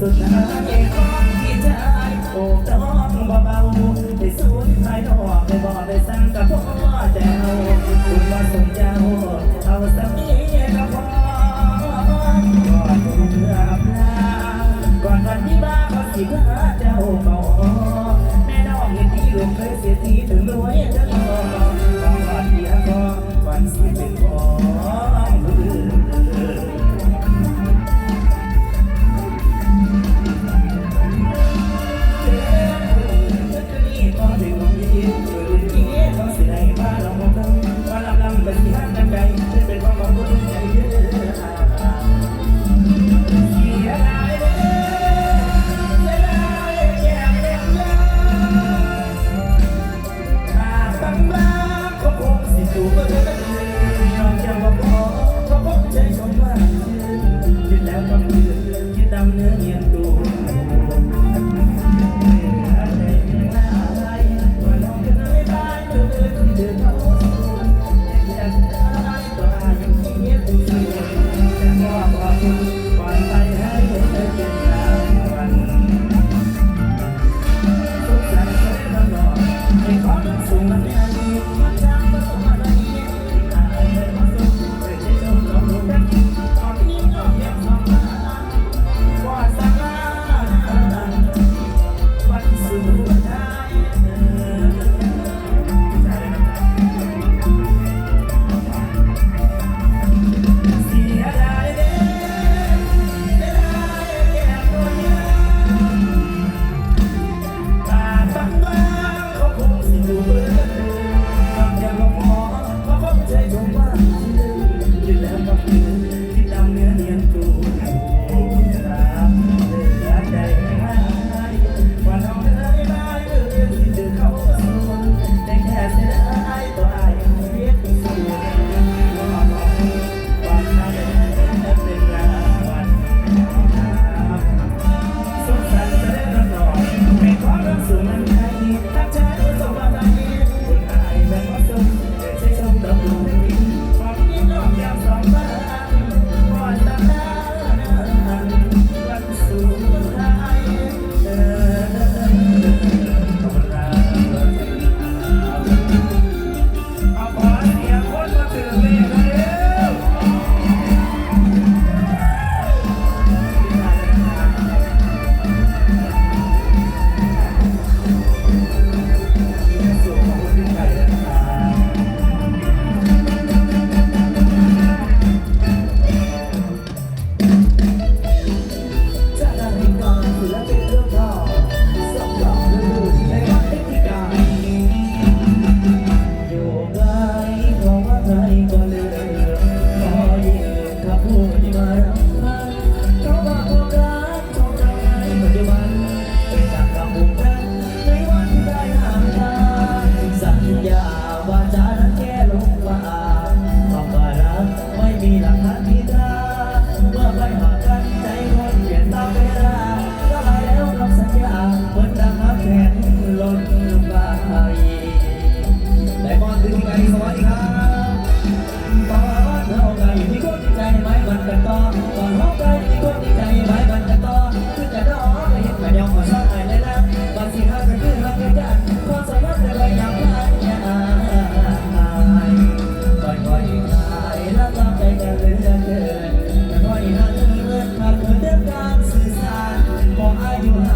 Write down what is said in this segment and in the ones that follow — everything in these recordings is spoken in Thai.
สุดนะเองของที่ใจโอบจะห้องเบาๆได้สูดไทยดอกได้บอกได้สั่งกับพ่อแจวคุณมาสมเจ้าเอาสักนี้ก็พอก่อนเมื่ออำลาก่อนวันที่บ้าเขาสิพาเจ้าเบา I'm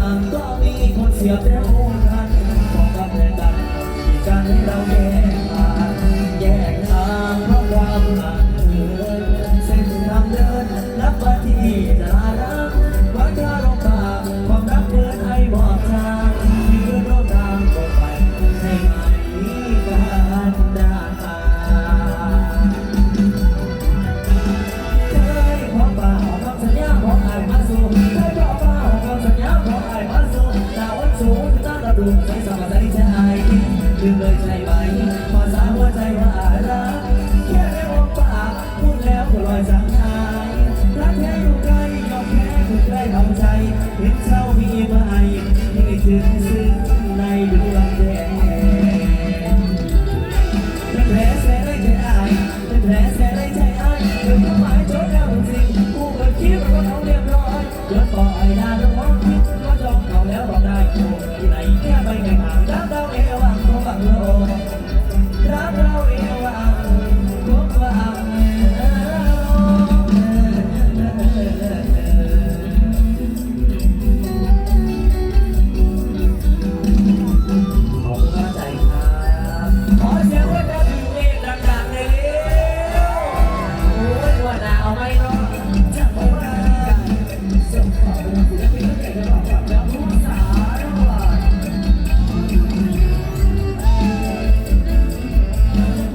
างก็มีคนเสียบแล้ว ลืมไสบายใจสบายลืมเลยใช่ไหมภาษา